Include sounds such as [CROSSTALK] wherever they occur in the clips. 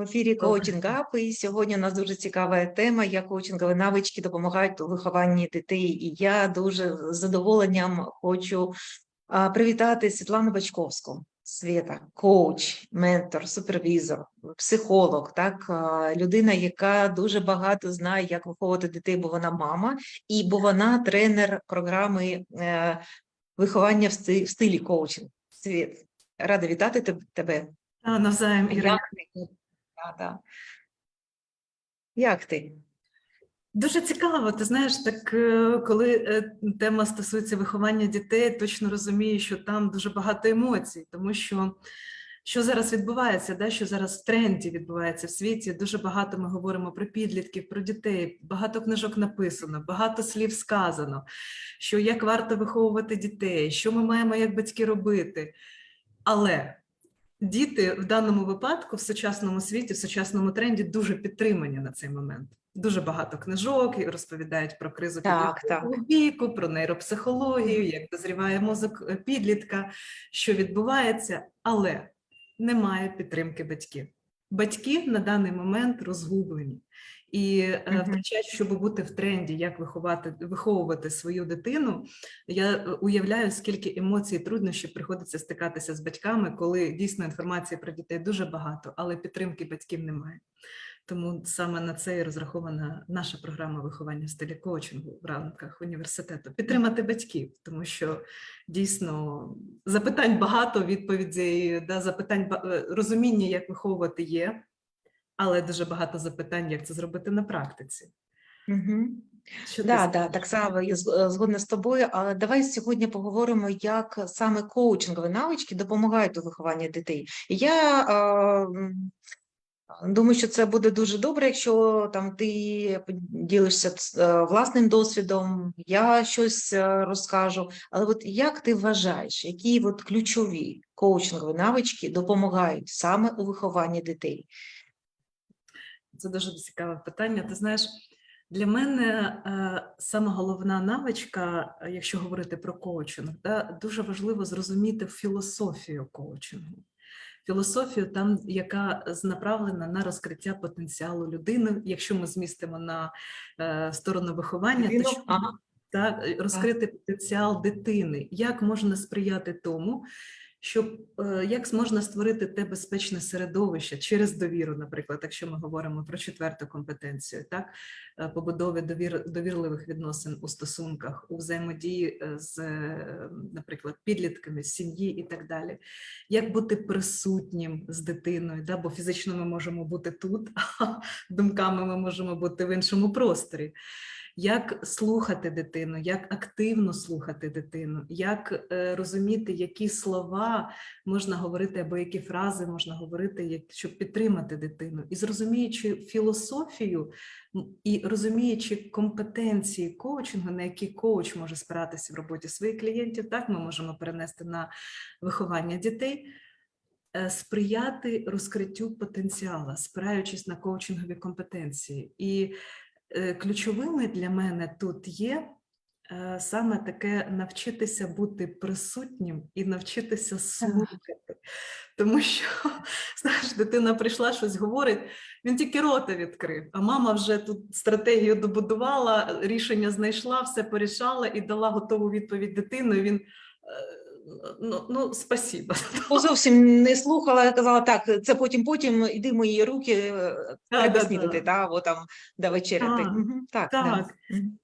В ефірі Coaching і сьогодні у нас дуже цікава тема, як коучингові навички допомагають у вихованні дітей. І я дуже з задоволенням хочу привітати Світлану Бачковську. Свята, коуч, ментор, супервізор, психолог, так людина, яка дуже багато знає, як виховувати дітей, бо вона мама, і бо вона тренер програми е, виховання в стилі, коучинг. Світ, рада вітати тебе. Навзаєм, Іра. Да, да. Як ти? Дуже цікаво. Ти знаєш, так е, коли е, тема стосується виховання дітей, точно розумію, що там дуже багато емоцій, тому що що зараз відбувається, да, що зараз в тренді відбувається в світі. Дуже багато ми говоримо про підлітків, про дітей. Багато книжок написано, багато слів сказано, що як варто виховувати дітей, що ми маємо як батьки робити. Але діти в даному випадку в сучасному світі, в сучасному тренді дуже підтримані на цей момент. Дуже багато книжок розповідають про кризу Так, підліткового віку, про нейропсихологію, як дозріває мозок е, підлітка, що відбувається, але немає підтримки батьків. Батьки на даний момент розгублені і е, втрачають, щоб бути в тренді, як виховати, виховувати свою дитину. Я е, уявляю, скільки емоцій і труднощів приходиться стикатися з батьками, коли дійсно інформації про дітей дуже багато, але підтримки батьків немає. Тому саме на це і розрахована наша програма виховання в стилі коучингу в рамках університету. Підтримати батьків, тому що дійсно запитань багато, відповідей, да, запитань е, розуміння, як виховувати є, але дуже багато запитань, як це зробити на практиці. Угу. Що Да, да, так само я е, згодна з тобою, але давай сьогодні поговоримо, як саме коучингові навички допомагають у вихованні дітей. Я е, думаю, що це буде дуже добре, якщо там ти поділишся ц- е, власним досвідом, я щось е, розкажу. Але от як ти вважаєш, які от ключові коучингові навички допомагають саме у вихованні дітей? Це дуже цікаве питання. Ти знаєш, для мене е, сама головна навичка, якщо говорити про коучинг, да, дуже важливо зрозуміти філософію коучингу. Філософію, там, яка направлена на розкриття потенціалу людини, якщо ми змістимо на е, сторону виховання, Людину? то що Ага. так, розкрити потенціал дитини, як можна сприяти тому, щоб е, як можна створити те безпечне середовище через довіру, наприклад, якщо ми говоримо про четверту компетенцію, так? Е, побудови довір, довірливих відносин у стосунках, у взаємодії е, з, наприклад, підлітками, сім'ї і так далі, як бути присутнім з дитиною, да? бо фізично ми можемо бути тут, [LAUGHS] а думками ми можемо бути в іншому просторі як слухати дитину, як активно слухати дитину, як е, розуміти, які слова можна говорити або які фрази можна говорити, щоб підтримати дитину, і зрозуміючи філософію і розуміючи компетенції коучингу, на які коуч може спиратися в роботі своїх клієнтів, так ми можемо перенести на виховання дітей. е, Сприяти розкриттю потенціала, спираючись на коучингові компетенції, і ключовими для мене тут є е, саме таке навчитися бути присутнім і навчитися слухати. Тому що, [LAUGHS] знаєш, дитина прийшла, щось говорить, він тільки рота відкрив, а мама вже тут стратегію добудувала, рішення знайшла, все порішала і дала готову відповідь дитину. І він е, ну, ну спасіба. Ну, зовсім не слухала, я казала, так, це потім, потім, іди мої руки, Да, треба да, снідати, да. да, або там до вечеряти. Так, так, да. Так,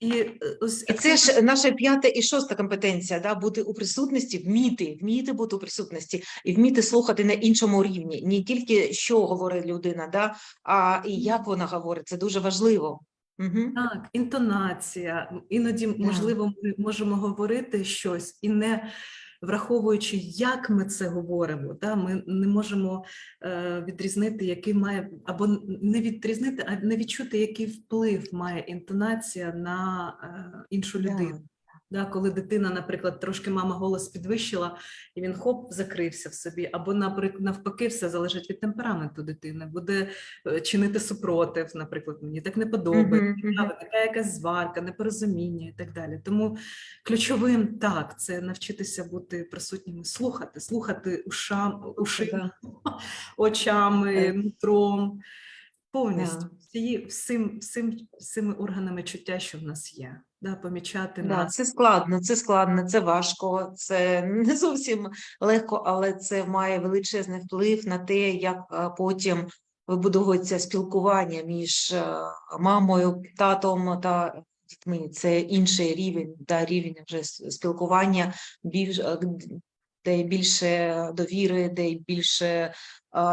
і е, ось І це ж наша п'ята і шоста компетенція, да, бути у присутності, вміти, вміти бути у присутності і вміти слухати на іншому рівні, не тільки що говорить людина, да, а і як вона говорить, це дуже важливо. Угу. Так, інтонація. Іноді, можливо, ми можемо говорити щось і не враховуючи, як ми це говоримо, да, ми не можемо е, відрізнити, який має, або не відрізнити, а не відчути, який вплив має інтонація на е, іншу людину. Да, коли дитина, наприклад, трошки мама голос підвищила, і він хоп закрився в собі, або навпаки, все залежить від темпераменту дитини, буде е, чинити супротив, наприклад, мені так не подобається. Мгм. а, така якась зварка, непорозуміння і так далі. Тому ключовим так це навчитися бути присутніми, слухати, слухати ушам, ушима, [LAUGHS] очами, нутром, повністю Да. всі, всім, всім, всіми органами чуття, що в нас є, да, помічати Да, нас. це складно, це складно, це важко, це не зовсім легко, але це має величезний вплив на те, як е, потім вибудовується спілкування між е, мамою, татом та дітьми. Це інший рівень, да, рівень вже спілкування, більш, е, де більше довіри, де більше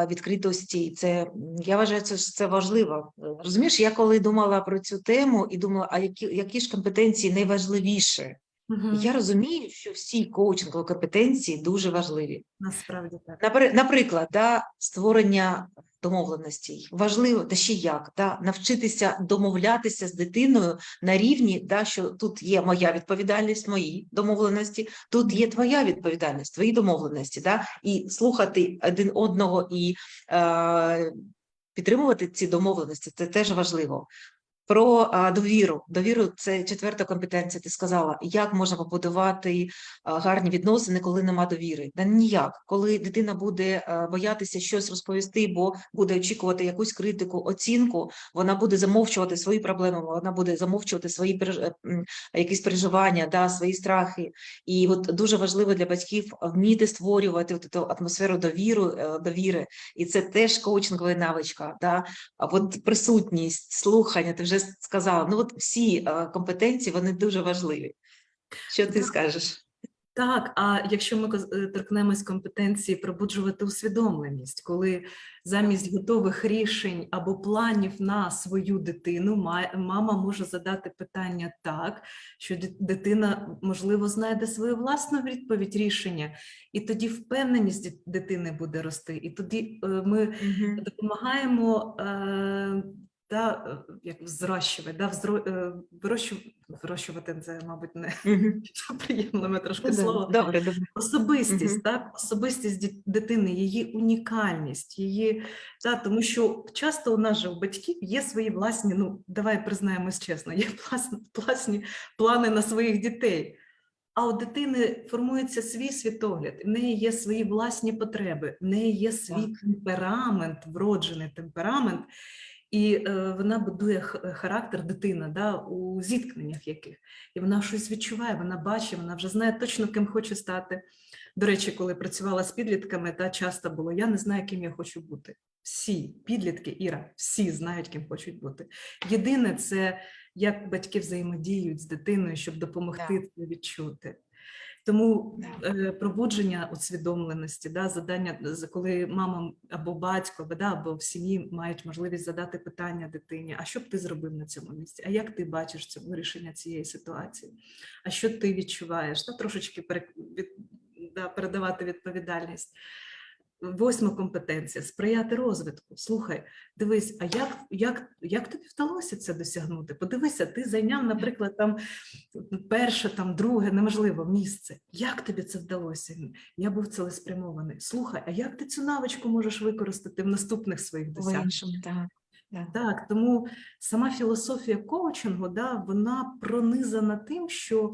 відкритості. Це я вважаю, це це важливо. Розумієш, я коли думала про цю тему і думала, а які, які ж компетенції найважливіше? Угу. Я розумію, що всі коучингові компетенції дуже важливі. Насправді так. Наприклад, да, створення домовленостей важливо, та ще як да, навчитися домовлятися з дитиною на рівні, да, що тут є моя відповідальність, мої домовленості, тут є твоя відповідальність, твої домовленості, да, і слухати один одного і е, підтримувати ці домовленості. Це теж важливо. Про довіру. Довіру це четверта компетенція. Ти сказала, як можна побудувати гарні відносини, коли нема довіри? Та ніяк. Коли дитина буде боятися щось розповісти, бо буде очікувати якусь критику, оцінку, вона буде замовчувати свої проблеми, вона буде замовчувати свої е, якісь переживання, да, свої страхи. І от дуже важливо для батьків вміти створювати от цю атмосферу довіру, е, довіри. І це теж коучингова навичка. Да? От присутність, слухання, ти вже сказала. Ну от всі е, компетенції вони дуже важливі. Що ти Так. скажеш? Так, а якщо ми е, торкнемось компетенції пробуджувати усвідомленість, коли замість готових рішень або планів на свою дитину мама може задати питання так, що дитина, можливо, знайде свою власну відповідь рішення, і тоді впевненість дитини буде рости. І тоді е, ми допомагаємо да, е, як взращувати, да, взро, е, вирощувати це, мабуть, не Мгм. [LAUGHS] приємне трошки слово. Добре, добре. Особистість, так, особистість дитини, її унікальність, її та тому, що часто у нас же у батьків є свої власні. Ну давай признаємось чесно, є власні, власні плани на своїх дітей. А у дитини формується свій світогляд, в неї є свої власні потреби, в неї є свій Так. темперамент, вроджений темперамент, і е, вона будує характер дитина да, у зіткненнях яких. І вона щось відчуває, вона бачить, вона вже знає точно, ким хоче стати. До речі, коли працювала з підлітками, та часто було я не знаю, ким я хочу бути. Всі підлітки, Іра, всі знають, ким хочуть бути. Єдине, це як батьки взаємодіють з дитиною, щоб допомогти це відчути. Тому е, пробудження усвідомленості, да, задання, коли мама або батько, або, да, або в сім'ї мають можливість задати питання дитині: а що б ти зробив на цьому місці? А як ти бачиш це вирішення цієї ситуації? А що ти відчуваєш? Та трошечки пере, від, да, передавати відповідальність. Восьма компетенція сприяти розвитку. Слухай, дивись, а як, як, як тобі вдалося це досягнути? Подивися, ти зайняв, наприклад, там перше, там друге, неможливо, місце. Як тобі це вдалося? Я був цілеспрямований. Слухай, а як ти цю навичку можеш використати в наступних своїх досягненнях? Так. Так, тому сама філософія коучингу, да, вона пронизана тим, що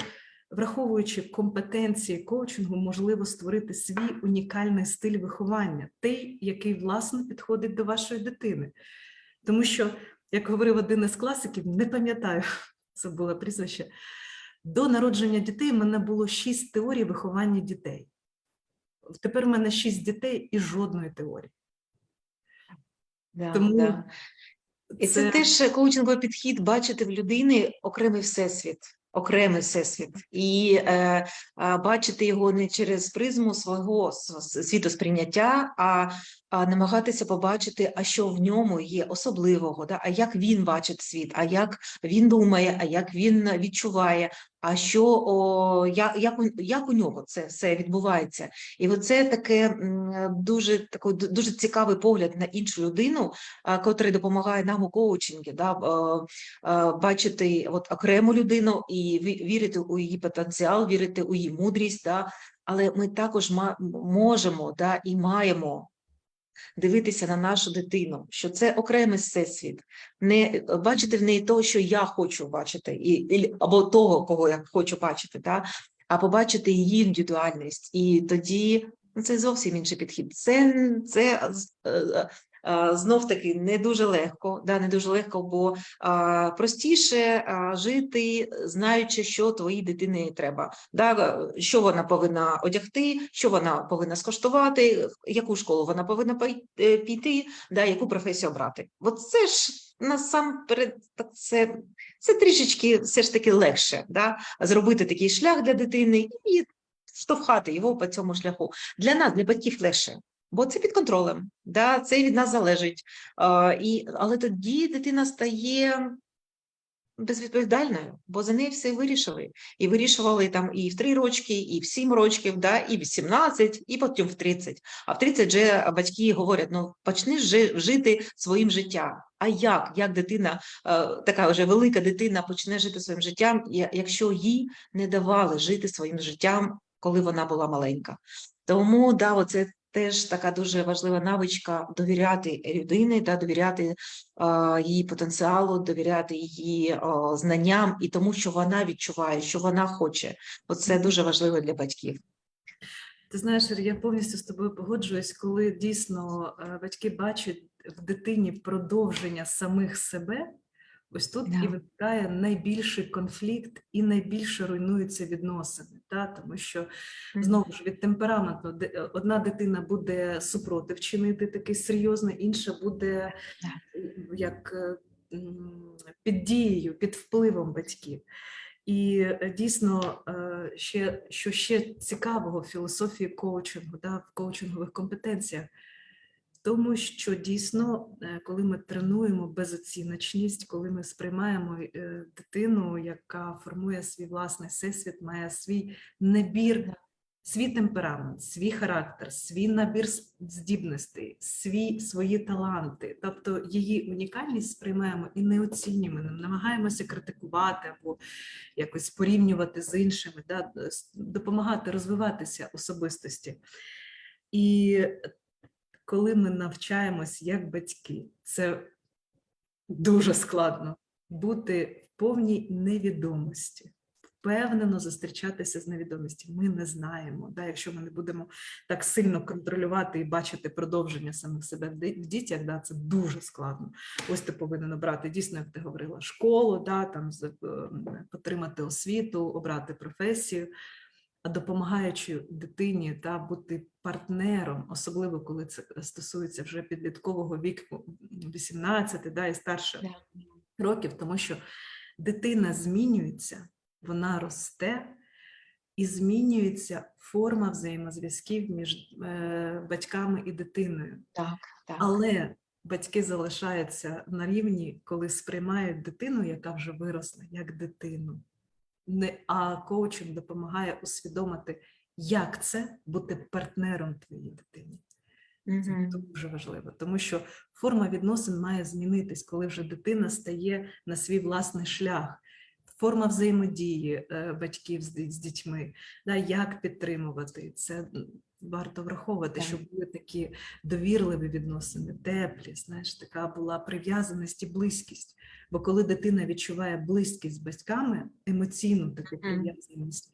враховуючи компетенції коучингу, можливо створити свій унікальний стиль виховання, той, який власне підходить до вашої дитини. Тому що, як говорив один із класиків, не пам'ятаю, [LAUGHS] це було прізвище. До народження дітей в мене було шість теорій виховання дітей. Тепер в мене шість дітей і жодної теорії. Да, Тому да. І це, теж коучинговий підхід бачити в людини окремий всесвіт, окремий всесвіт, і е, а, бачити його не через призму свого світосприйняття, а, а намагатися побачити, а що в ньому є особливого, да? а як він бачить світ, а як він думає, а як він відчуває. а що о, як, як, у, як у нього це все відбувається. І оце таке дуже такий дуже цікавий погляд на іншу людину, котрий допомагає нам у коучингі, да, бачити от окрему людину і ві- вірити у її потенціал, вірити у її мудрість. Да, але ми також можемо да, і маємо дивитися на нашу дитину, що це окремий всесвіт, не бачити в неї того, що я хочу бачити, і, або того, кого я хочу бачити, да? а побачити її індивідуальність. І тоді ну, це зовсім інший підхід. Це, це е, е, знов таки не дуже легко, да, не дуже легко, бо а, простіше а, жити, знаючи, що твоїй дитині треба. Да, е, що вона повинна одягти, що вона повинна скоштувати, яку школу вона повинна е, піти, да, яку професію обрати. От це ж насамперед це, це трішечки все ж таки легше, да, зробити такий шлях для дитини і штовхати його по цьому шляху. Для нас, для батьків, легше. Бо це під контролем, да, це від нас залежить. А, і, але тоді дитина стає безвідповідальною, бо за неї все вирішили. І вирішували там і в 3 рочки, і в 7 років, да, і в 17, і потім в 30. А в 30 вже батьки говорять: ну почни жити своїм життям. А як? Як дитина, е, така вже велика дитина почне жити своїм життям, якщо їй не давали жити своїм життям, коли вона була маленька? Тому да, оце теж така дуже важлива навичка довіряти людині, да, довіряти її потенціалу, довіряти її знанням і тому, що вона відчуває, що вона хоче. Оце дуже важливо для батьків. Ти знаєш, я повністю з тобою погоджуюсь, коли дійсно е, батьки бачать в дитині продовження самих себе. Ось тут і виникає найбільший конфлікт і найбільше руйнуються відносини. Та? Тому що знову ж від темпераменту е, одна дитина буде супротив чинити такий серйозний, інша буде Да. е, як е, під дією, під впливом батьків. І дійсно, ще що ще цікавого в філософії коучингу, да, в коучингових компетенціях, тому, що дійсно, е, коли ми тренуємо безоціночність, коли ми сприймаємо е, дитину, яка формує свій власний всесвіт, має свій набір, свій темперамент, свій характер, свій набір здібностей, свій, свої таланти, тобто її унікальність сприймаємо і не оцінюємо, не намагаємося критикувати або якось порівнювати з іншими, да, допомагати розвиватися особистості. І коли ми навчаємось як батьки, це дуже складно бути в повній невідомості. Впевнено зустрічатися з невідомістю. Ми не знаємо. Да, якщо ми не будемо так сильно контролювати і бачити продовження самих себе в дітях, да, це дуже складно. Ось ти повинен обрати дійсно, як ти говорила, школу, да, там з- е, отримати освіту, обрати професію, допомагаючи дитині та бути партнером, особливо коли це стосується вже підліткового віку 18 да, і старше Да. років, тому що дитина змінюється, вона росте. І змінюється форма взаємозв'язків між е, батьками і дитиною. Так, так. Але батьки залишаються на рівні, коли сприймають дитину, яка вже виросла, як дитину. Не, а коучинг допомагає усвідомити, як це бути партнером твоїй дитині. Це дуже важливо, тому що форма відносин має змінитись, коли вже дитина стає на свій власний шлях. Форма взаємодії е, батьків з, дітьми, да, як підтримувати це варто враховувати, Так. щоб були такі довірливі відносини, теплі, знаєш, така була прив'язаність і близькість. Бо коли дитина відчуває близькість з батьками, емоційну таку прив'язаність,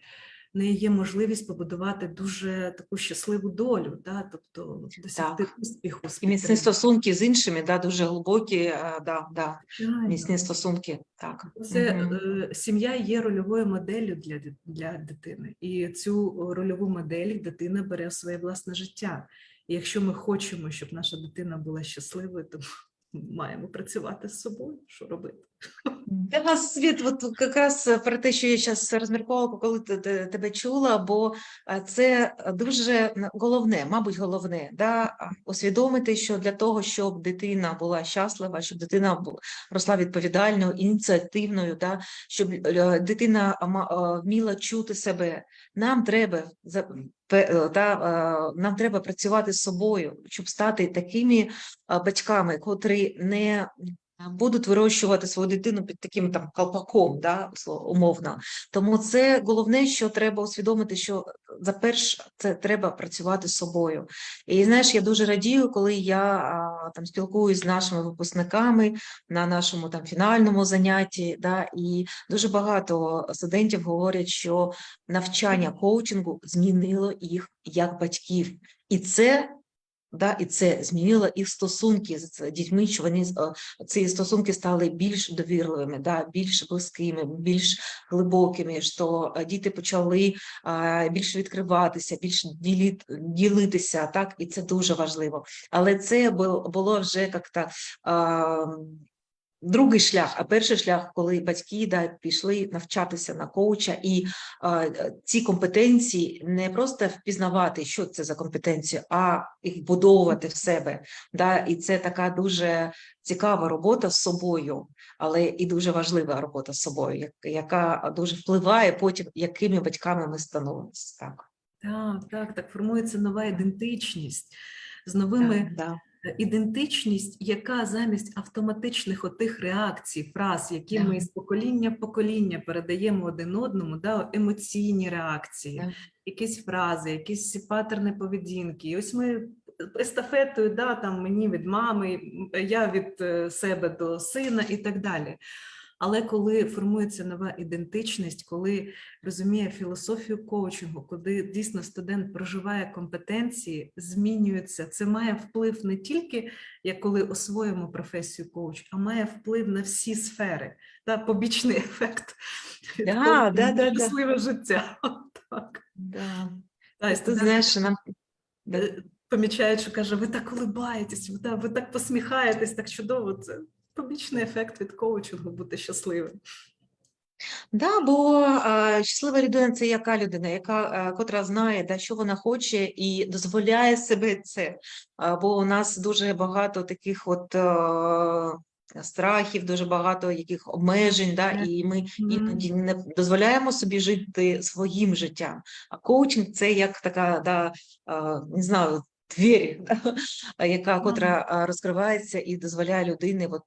неї є можливість побудувати дуже таку щасливу долю, да? тобто досягти успіху. І міцні стосунки з іншими, да, дуже глибокі, е, да, да, міцні стосунки. Так. Це е, сім'я є рольовою моделлю для, для дитини, і цю рольову модель дитина бере в своє власне життя. І якщо ми хочемо, щоб наша дитина була щасливою, то маємо працювати з собою. Що робити? Для нас світ, от якраз про те, що я зараз розмірковувала, коли те- те- тебе чула, бо це дуже головне, мабуть, головне, да, усвідомити, що для того, щоб дитина була щаслива, щоб дитина росла відповідальною, ініціативною, да, щоб е, дитина вміла чути себе, нам треба е, да, е, нам треба працювати з собою, щоб стати такими батьками, котрі не будуть вирощувати свою дитину під таким там колпаком, да, умовно. Тому це головне, що треба усвідомити, що за перш це треба працювати з собою. І знаєш, я дуже радію, коли я там спілкуюсь з нашими випускниками на нашому там фінальному занятті. Да, і дуже багато студентів говорять, що навчання коучингу змінило їх як батьків, і це. Да, і це змінило їх стосунки з дітьми, що вони е, ці стосунки стали більш довірливими, да, більш близькими, більш глибокими. Що е, діти почали а, більше відкриватися, більш ділитися, так, і це дуже важливо. Але це було, вже як-то другий шлях. А перший шлях, коли батьки да, пішли навчатися на коуча, і е, ці компетенції не просто впізнавати, що це за компетенції, а їх будовувати в себе. Да, і це така дуже цікава робота з собою, але і дуже важлива робота з собою, як- яка дуже впливає потім, якими батьками ми становимося. Так, Так, так, так формується нова ідентичність з новими так, да. Е, ідентичність, яка замість автоматичних отих реакцій, фраз, які ми з покоління в покоління передаємо один одному, да, емоційні реакції, якісь фрази, якісь патерни поведінки. І ось ми естафетою, да, там мені від мами, я від е, себе до сина і так далі. Але коли формується нова ідентичність, коли розуміє філософію коучингу, коли дійсно студент проживає компетенції, змінюється. Це має вплив не тільки як коли освоїмо професію коуч, а має вплив на всі сфери, та побічний ефект. Да, да, да, да. щасливе життя. Так. Да. Та, Ти студент, знаєш, нам да. е, помічають, що каже: ви так улибаєтесь, ви так, ви так посміхаєтесь, так чудово. Це побічний ефект від коучингу бути щасливим. Да, бо е, щаслива людина це яка людина, яка е, котра знає, да, що вона хоче, і дозволяє себе це. А, бо у нас дуже багато таких от е, страхів, дуже багато яких обмежень, да, і ми іноді не дозволяємо собі жити своїм життям. А коучинг це як така, да, не знаю. Двері, [LAUGHS] яка котра розкривається і дозволяє людині от,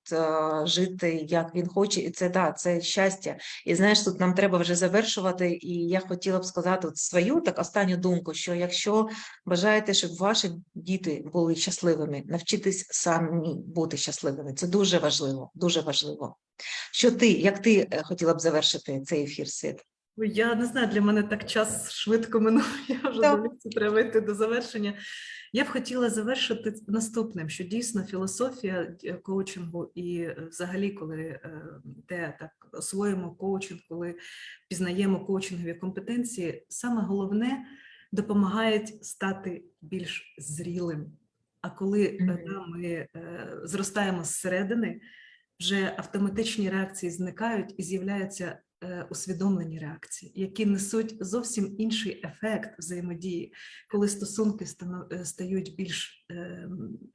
жити, як він хоче, і це да, це щастя. І знаєш, тут нам треба вже завершувати. І я хотіла б сказати от свою так останню думку: що якщо бажаєте, щоб ваші діти були щасливими, навчитись самі бути щасливими. Це дуже важливо, дуже важливо. Що ти, як ти е, хотіла б завершити цей ефір світ? Я не знаю, для мене так час швидко минув. [LAUGHS] Я вже Так. треба йти до завершення. Я б хотіла завершити наступним, що дійсно філософія е, коучингу і е, взагалі, коли де так освоїмо коучинг, коли пізнаємо коучингові компетенції, саме головне допомагають стати більш зрілим. А коли Мгм. да, ми зростаємо зсередини, вже автоматичні реакції зникають і з'являються усвідомлені реакції, які несуть зовсім інший ефект взаємодії, коли стосунки е, стають більш е,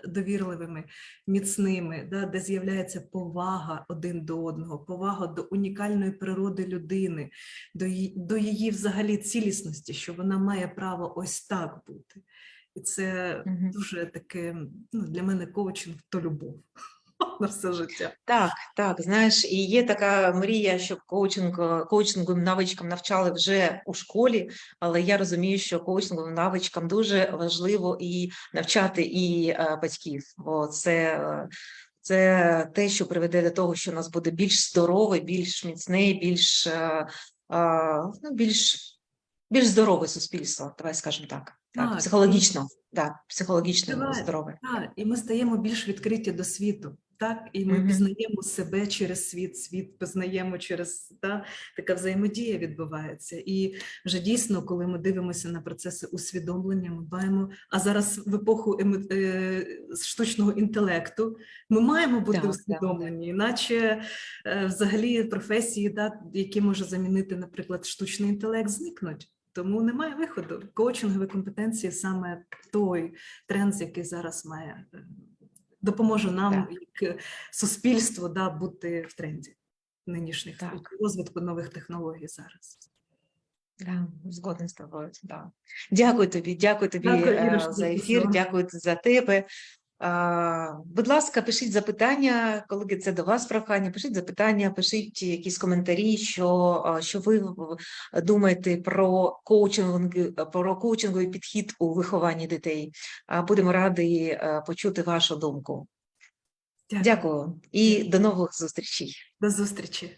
довірливими, міцними, да, де з'являється повага один до одного, повага до унікальної природи людини, до її, до її взагалі цілісності, що вона має право ось так бути. І це дуже таке ну, для мене коучинг то любов на все життя. Так, так, знаєш, і є така мрія, щоб коучинг, коучинговим навичкам навчали вже у школі, але я розумію, що коучинговим навичкам дуже важливо і навчати і е, батьків, бо це, це те, що приведе до того, що у нас буде більш здоровий, більш міцний, більш, е, е, ну, більш, більш здорове суспільство, давай скажемо так. Так, Так, психологічно, так, психологічно Давай. здорове. Так, і ми стаємо більш відкриті до світу. Так, і ми Мгм. пізнаємо себе через світ, світ пізнаємо через та, така взаємодія відбувається. І вже дійсно, коли ми дивимося на процеси усвідомлення, ми маємо, а зараз в епоху е, штучного інтелекту ми маємо бути Так, так. усвідомлені, іначе е, взагалі професії, да, які може замінити, наприклад, штучний інтелект, зникнуть. Тому немає виходу. Коучингові компетенції саме той тренд, який зараз має е, допоможе нам, Так. як суспільство, да, бути в тренді нинішніх Так. розвитку нових технологій зараз. Да, згоден з тобою. Да. Дякую тобі, дякую тобі Дякую, е, за ефір, дякую за тебе. Будь ласка, пишіть запитання, колеги, це до вас прохання. Пишіть запитання, пишіть якісь коментарі, що, що ви думаєте про коучинг, про коучинговий підхід у вихованні дітей. Будемо раді е, почути вашу думку. Дякую і Дякую. до нових зустрічей. До зустрічі.